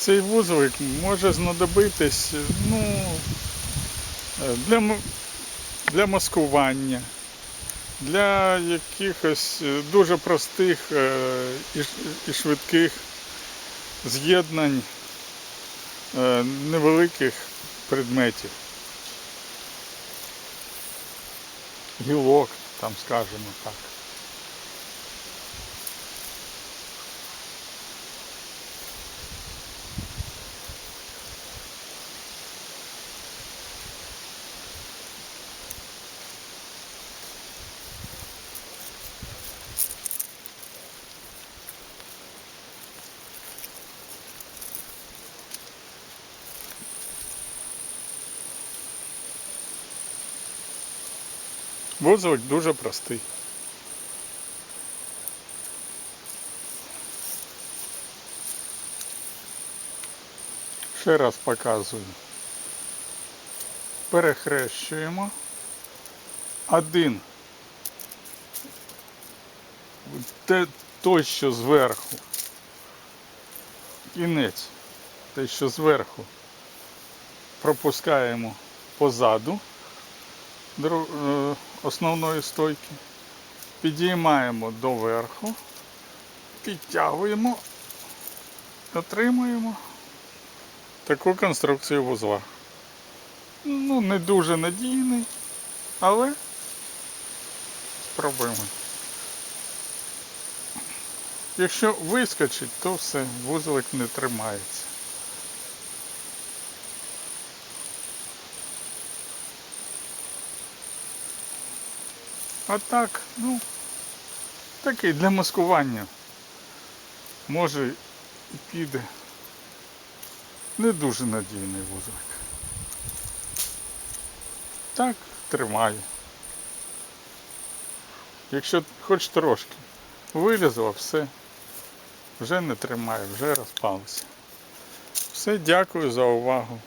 Цей вузлик може знадобитись ну, для, для маскування, для якихось е, дуже простих е, і, швидких з'єднань е, невеликих предметів. Гілок, там скажімо так. Вузлик дуже простий. Ще раз показую. Перехрещуємо. Один. Те, той, що зверху. Кінець. Те, що зверху. Пропускаємо позаду основної стойки. Підіймаємо доверху, підтягуємо, отримуємо таку конструкцію вузла. Ну, не дуже надійний, але спробуємо. Якщо вискочить, то все, вузлик не тримається. А так, ну, такий для маскування. Може і піде. Не дуже надійний вузлик. Так, тримає. Якщо хоч трошки вилізло, все. Вже не тримає, вже розпалося. Все, дякую за увагу.